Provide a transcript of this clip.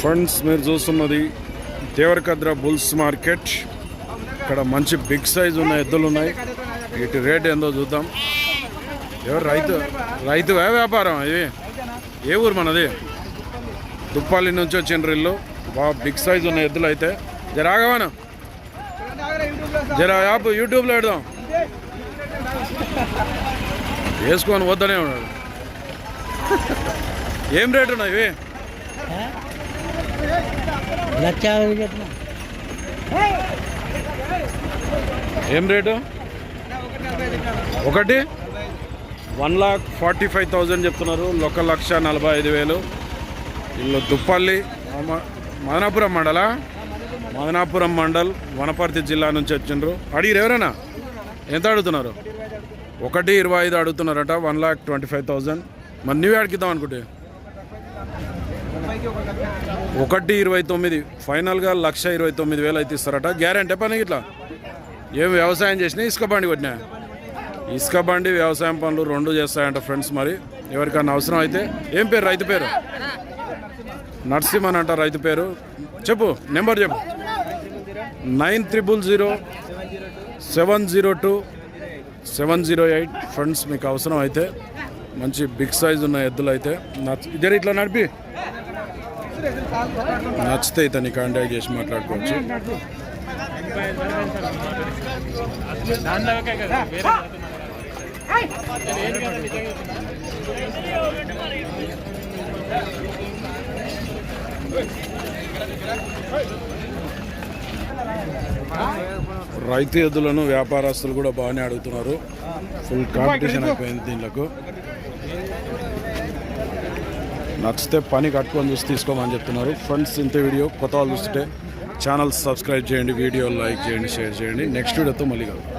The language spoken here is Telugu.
ఫ్రెండ్స్ మీరు చూస్తున్నది దేవరకద్ర బుల్స్ మార్కెట్. ఇక్కడ మంచి బిగ్ సైజ్ ఉన్న ఎద్దులు ఉన్నాయి. వీటి రేట్ ఏందో చూద్దాం. ఎవరు రైతు? రైతు వ్యాపారం ఇది? ఏ ఊరు మనది? దుప్పాలి నుంచి వచ్చిన ఇల్లు. బాగా బిగ్ సైజ్ ఉన్న ఎద్దులు అయితే. జర ఆగవాను? జర యాప్ యూట్యూబ్లో పెడదాం. వేసుకొని వద్దనే ఉన్నాడు. ఏం రేటు ఉన్నాయి ఇవి? లక్ష ఏం రేటు? ఒకటి? One lakh forty five thousand చెప్తున్నారు. ఒక లక్ష నలభై ఐదు వేలు. ఇల్లు దుప్పల్లి మదనాపురం మండల? మదనాపురం మండల్ వనపర్తి జిల్లా నుంచి వచ్చిండ్రు. అడిగిరు ఎవరైనా? ఎంత అడుగుతున్నారు? ఒకటి ఇరవై ఐదు అడుగుతున్నారట one lakh twenty five thousand. మరి నువ్వే అడిగిద్దాం అనుకుంటే. ఒకటి ఇరవై తొమ్మిది. ఫైనల్గా లక్ష ఇరవై తొమ్మిది వేలు అయితే ఇస్తారట. గ్యారంటీ పని ఇట్లా? ఏం వ్యవసాయం చేసినా ఇసుక బండి కొట్టినా? ఇసుక బండి వ్యవసాయం పనులు రెండు చేస్తాయంట ఫ్రెండ్స్ మరి. ఎవరికన్నా అవసరం అయితే. ఏం పేరు? రైతు పేరు? నరసింహన్ అంట రైతు పేరు. చెప్పు నెంబర్ చెప్పు. Nine triple zero seven zero two seven zero eight. Friends మీకు అవసరం అయితే. మంచి బిగ్ సైజ్ ఉన్న ఎద్దులు అయితే. నచ్చ ఇద్దరు ఇట్లా నడిపి. నచ్చితే ఇతన్ని కాంటాక్ట్ చేసి మాట్లాడుకోవచ్చు. రైతు ఎద్దులను వ్యాపారస్తులు కూడా బాగానే అడుగుతున్నారు. ఫుల్ కాంపిటీషన్ అయిపోయింది దీనిలకు. నచ్చితే పని కట్టుకొని చూసి తీసుకోమని చెప్తున్నారు. ఫ్రెండ్స్ ఇంత వీడియో. కొత్త వాళ్ళు చూస్తుంటే ఛానల్ సబ్స్క్రైబ్ చేయండి వీడియో లైక్ చేయండి షేర్ చేయండి. నెక్స్ట్ వీడియోతో మళ్ళీ కలుద్దాం.